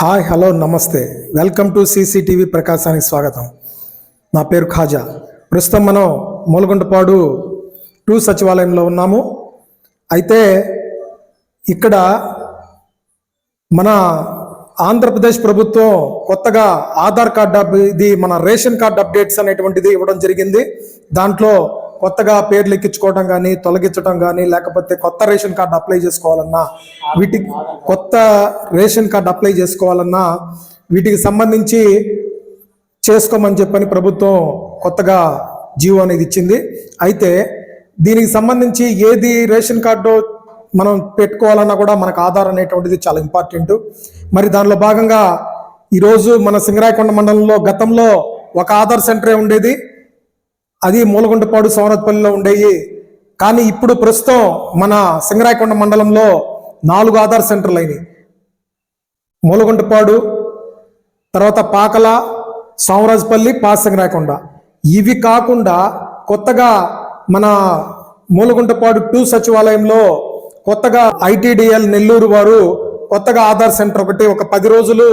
Hi hello నమస్తే. Welcome to CCTV ప్రకాశానికి స్వాగతం. నా పేరు ఖాజా. ప్రస్తుతం మనం మూలగుంటపాడు టూ సచివాలయంలో ఉన్నాము. అయితే ఇక్కడ మన ఆంధ్రప్రదేశ్ ప్రభుత్వం కొత్తగా ఆధార్ కార్డ్ అప్ ఇది మన రేషన్ కార్డ్ అప్డేట్స్ అనేటువంటిది ఇవ్వడం జరిగింది. దాంట్లో కొత్తగా పేర్లు ఎక్కించుకోవడం కానీ తొలగించడం కానీ లేకపోతే కొత్త రేషన్ కార్డు అప్లై చేసుకోవాలన్నా వీటికి కొత్త రేషన్ కార్డు అప్లై చేసుకోవాలన్నా వీటికి సంబంధించి చేసుకోమని చెప్పని ప్రభుత్వం కొత్తగా జీవో అనేది ఇచ్చింది. అయితే దీనికి సంబంధించి ఏది రేషన్ కార్డు మనం పెట్టుకోవాలన్నా కూడా మనకు ఆధార్ అనేటువంటిది చాలా ఇంపార్టెంట్. మరి దానిలో భాగంగా ఈరోజు మన సింగరాయకొండ మండలంలో గతంలో ఒక ఆధార్ సెంటరే ఉండేది. అది మూలగుంటపాడు సోమరత్పల్లిలో ఉండేవి కానీ ఇప్పుడు ప్రస్తుతం మన సింగరాయకొండ మండలంలో నాలుగు ఆధార్ సెంటర్లు అయినాయి. మూలగుంటపాడు తర్వాత పాకల సోమరాజపల్లి పాసింగరాయకొండ ఇవి కాకుండా కొత్తగా మన మూలగుంటపాడు టూ సచివాలయంలో కొత్తగా ఐటీడీఎల్ నెల్లూరు వారు కొత్తగా ఆధార్ సెంటర్ ఒకటి ఒక పది రోజులు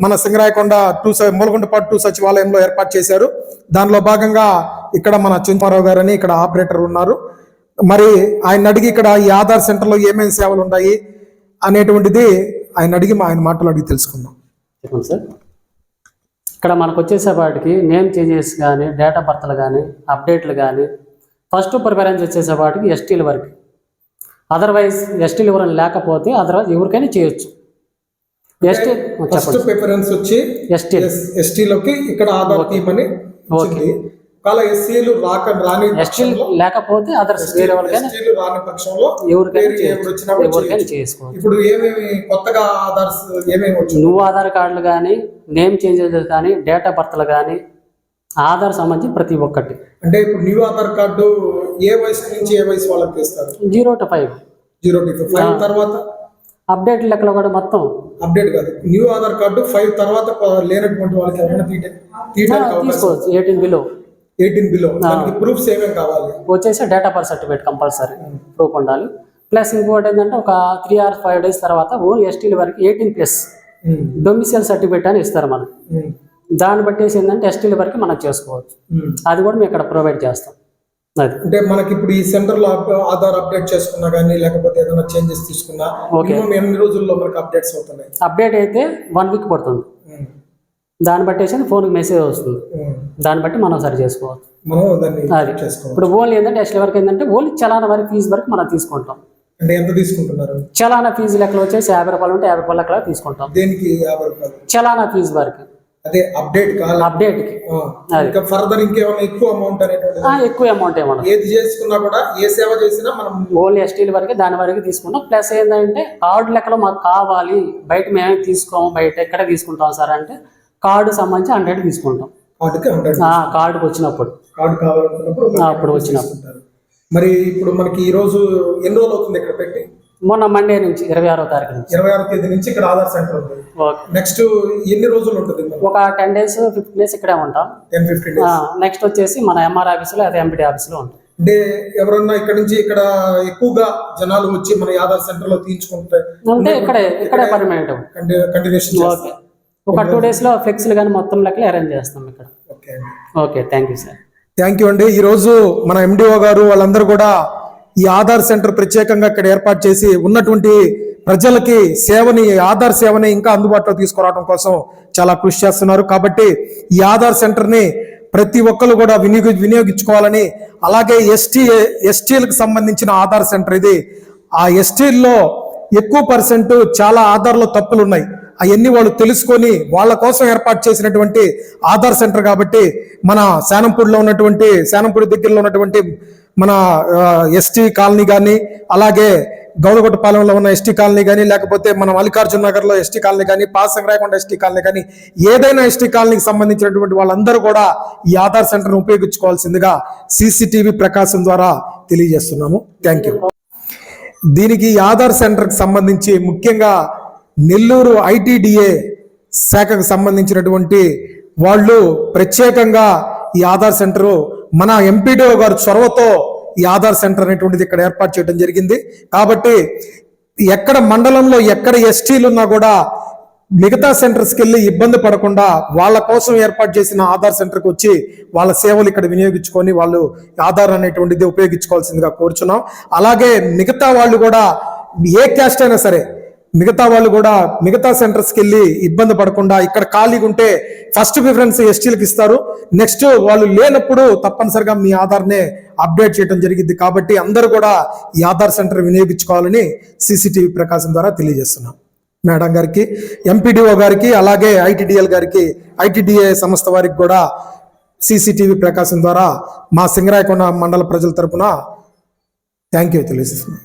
మన సింగరాయకొండ టూ స- మూలగుంటపాడు టూ సచివాలయంలో ఏర్పాటు చేశారు. దానిలో భాగంగా ఇక్కడ మన చింతారావు గారు అని ఇక్కడ ఆపరేటర్ ఉన్నారు. మరి ఆయన అడిగి ఇక్కడ ఈ ఆధార్ సెంటర్లో ఏమేమి సేవలు ఉన్నాయి అనేటువంటిది ఆయన అడిగి మా ఆయన మాటలు అడిగి తెలుసుకుందాం. చెప్పండి సార్. ఇక్కడ మనకు వచ్చేసేపాటికి నేమ్ చేంజెస్ కానీ డేట్ ఆఫ్ బర్త్లు కానీ అప్డేట్లు కానీ ఫస్ట్ ప్రిఫరెన్స్ వచ్చేసేపాటికి ఎస్టీల వరకు. అదర్వైజ్ ఎస్టీలు ఎవరైనా లేకపోతే అదర్వైజ్ ఎవరికైనా చేయొచ్చు. ఎస్టీ ఫస్ట్ ప్రిఫరెన్స్ వచ్చి ఎస్టీ ఎస్టీలోకి ఇక్కడ ఆధార్ తీయమని వచ్చింది. ఒకవేళ ఎస్సీలు రాక రాని ఎస్టీ లేకపోతే అదర్స్ వేరే ఎస్టీలు రాని పక్షంలో ఎవరికైనా. చేసుకోవచ్చు. ఇప్పుడు ఏమేమి కొత్తగా ఆధార్స్ ఏమేమి వచ్చింది నువ్వు ఆధార్ కార్డులు కానీ నేమ్ చేంజెస్ కానీ డేట్ ఆఫ్ బర్త్లు కానీ ఆధార్ సంబంధించి ప్రతి ఒక్కటి. అంటే ఇప్పుడు న్యూ ఆధార్ కార్డు ఏ వయసు నుంచి ఏ వయసు వాళ్ళకి తీస్తారు zero to five zero to five తర్వాత? అప్డేట్ లెక్కలు కూడా మొత్తం. అప్డేట్ కాదు. న్యూ ఆధార్ కార్డు ఫైవ్ తర్వాత లేనటువంటి వాళ్ళకి ఎవరైనా తీయడానికి తీసుకోవచ్చు. ఎయిటీన్ బిలో ఎయిటీన్ బిలో దానికి ప్రూఫ్స్ ఏమేమి కావాలి? వచ్చేసి date of birth certificate compulsory proof ఉండాలి. ప్లస్ ఇంకోటి ఏంటంటే ఒక త్రీ ఆర్ ఫైవ్ డేస్ తర్వాత ఓన్లీ ఎస్టీల వరకు ఎయిటీన్ ప్లస్ డొమిసియల్ సర్టిఫికేట్ అని ఇస్తారు మనకు. ఉమ్, దాన్ని బట్టేసి ఏంటంటే ఎస్టీల వరకు మనం చేసుకోవచ్చు. ఉమ్. అది కూడా మేము ఇక్కడ ప్రొవైడ్ చేస్తాం. అంటే మనకి ఇప్పుడు ఈ సెంటర్లో అప్- ఆధార్ అప్డేట్ చేసుకున్నా కానీ లేకపోతే ఏదైనా చేంజెస్ తీసుకున్నా ఎన్ని రోజుల్లో మనకి అప్డేట్స్ అవుతున్నాయి? అప్డేట్ అయితే వన్ వీక్ పడుతుంది. ఉమ్, దాన్ని బట్టేసి ఫోన్కి మెసేజ్ వస్తుంది. దాన్ని బట్టి మనం సరి చేసుకోవచ్చు. అది. ఇప్పుడు ఓన్లీ ఏంటంటే ఎస్టీ వరకు ఏంటంటే ఓన్లీ చలానా వరకు ఫీజు వరకు మనం తీసుకుంటాం. అంటే ఎంత తీసుకుంటున్నారు? చలానా ఫీజు లెక్కలు వచ్చేసి యాభై రూపాయలు ఉంటే యాభై రూపాయల లెక్కల తీసుకుంటాం. దేనికి యాభై రూపాయలు? చలానా ఫీజు వరకు. అదే అప్డేట్ కావాలి ఇంకా ఫర్దర్ ఇంకేమైనా ఎక్కువ అమౌంట్ ఎక్కువ అమౌంట్ ఏమన్నా ఏది చేసుకున్నా కూడా ఏ సేవ చేసినా మనం ఓన్లీ ఎస్టీల వరకు దాని వరకు తీసుకున్నాం ప్లస్ ఏంటంటే కార్డు లెక్కలో మాకు కావాలి. బయట మేమే తీసుకోము బయట ఎక్కడ తీసుకుంటాం సార్ అంటే కార్డు సంబంధించి హండ్రెడ్ తీసుకుంటాం. కార్డుకి వచ్చినప్పుడు. అప్పుడు వచ్చినప్పుడు. మరి ఇప్పుడు మనకి ఈ రోజు ఎన్ని రోజులు అవుతుంది ఇక్కడ పెట్టి? మొన్న మండే నుంచి ఇరవై ఆరో తారీఖు నుంచి. ఇరవై ఆరో తేదీ నుంచి ఇక్కడ ఆధార్ సెంటర్ ఉంది. నెక్స్ట్ ఎన్ని రోజులు ఉంటుంది ఒక టెన్ డేస్ ఫిఫ్టీన్ డేస్ ఇక్కడే ఉంటాం. Ten fifteen days. నెక్స్ట్ వచ్చేసి మన ఎంఆర్ ఆఫీసులో అదే ఎంపీటీ ఆఫీసులో ఉంటాం. అంటే ఎవరన్నా ఇక్కడ నుంచి ఇక్కడ ఎక్కువగా జనాలు వచ్చి మన ఆధార్ సెంటర్లో తీయించుకుంటే అంటే ఇక్కడే ఇక్కడే పర్మనెంట్ కంటిన్యూషన్ ఓకే. ఒక టూ డేస్లో ఫ్లెక్స్లు కానీ మొత్తం లెక్కలు అరేంజ్ చేస్తాం ఇక్కడ. Okay thank you sir thank you అండి. ఈరోజు మన ఎండిఓ గారు వాళ్ళందరూ కూడా ఈ ఆధార్ సెంటర్ ప్రత్యేకంగా ఇక్కడ ఏర్పాటు చేసి ఉన్నటువంటి ప్రజలకి సేవని ఆధార్ సేవని ఇంకా అందుబాటులో తీసుకురావడం కోసం చాలా కృషి చేస్తున్నారు. కాబట్టి ఈ ఆధార్ సెంటర్ని ప్రతి ఒక్కరు కూడా వినియోగ వినియోగించుకోవాలని అలాగే ఎస్టీ ఎస్టీలకు సంబంధించిన ఆధార్ సెంటర్ ఇది. ఆ ఎస్టీల్లో ఎక్కువ పర్సెంట్ చాలా ఆధార్లో తప్పులు ఉన్నాయి అవన్నీ వాళ్ళు తెలుసుకొని వాళ్ళ కోసం ఏర్పాటు చేసినటువంటి ఆధార్ సెంటర్ కాబట్టి మన శానంపూడిలో ఉన్నటువంటి శానంపూడి దగ్గరలో ఉన్నటువంటి మన ఎస్టీ కాలనీ కానీ అలాగే గౌడగొట్టపాలెంలో ఉన్న ఎస్టీ కాలనీ కానీ లేకపోతే మన మల్లికార్జున నగర్లో ఎస్టీ కాలనీ కానీ పాసంగరాయకొండ ఎస్టీ కాలనీ కానీ ఏదైనా ఎస్టీ కాలనీకి సంబంధించినటువంటి వాళ్ళందరూ కూడా ఈ ఆధార్ సెంటర్ను ఉపయోగించుకోవాల్సిందిగా సీసీటీవీ ప్రకాశం ద్వారా తెలియజేస్తున్నాము. Thank you. దీనికి ఆధార్ సెంటర్కి సంబంధించి ముఖ్యంగా నెల్లూరు ఐటీడీఏ శాఖకు సంబంధించినటువంటి వాళ్ళు ప్రత్యేకంగా ఈ ఆధార్ సెంటరు మన ఎంపీడీఓ గారు చొరవతో ఈ ఆధార్ సెంటర్ అనేటువంటిది ఇక్కడ ఏర్పాటు చేయడం జరిగింది. కాబట్టి ఎక్కడ మండలంలో ఎక్కడ ఎస్టీలు ఉన్నా కూడా మిగతా సెంటర్స్కి వెళ్ళి ఇబ్బంది పడకుండా వాళ్ళ కోసం ఏర్పాటు చేసిన ఆధార్ సెంటర్కి వచ్చి వాళ్ళ సేవలు ఇక్కడ వినియోగించుకొని వాళ్ళు ఆధార్ అనేటువంటిది ఉపయోగించుకోవాల్సిందిగా కోరుచున్నాం. అలాగే మిగతా వాళ్ళు కూడా ఏ క్యాస్ట్ అయినా సరే మిగతా వాళ్ళు కూడా మిగతా సెంటర్స్కి వెళ్ళి ఇబ్బంది పడకుండా ఇక్కడ ఖాళీగా ఉంటే ఫస్ట్ ప్రిఫరెన్స్ ఎస్టీలకు ఇస్తారు. నెక్స్ట్ వాళ్ళు లేనప్పుడు తప్పనిసరిగా మీ ఆధార్నే అప్డేట్ చేయడం జరిగింది కాబట్టి అందరూ కూడా ఈ ఆధార్ సెంటర్ వినియోగించుకోవాలని సీసీటీవీ ప్రకాశం ద్వారా తెలియజేస్తున్నాం. మేడం గారికి ఎంపీడీఓ గారికి అలాగే ఐటీడీఎల్ గారికి ఐటీడీఏ సంస్థ వారికి కూడా సీసీటీవీ ప్రకాశం ద్వారా మా సింగరాయకొండ మండల ప్రజల తరపున థ్యాంక్ యూ తెలియజేస్తున్నాం.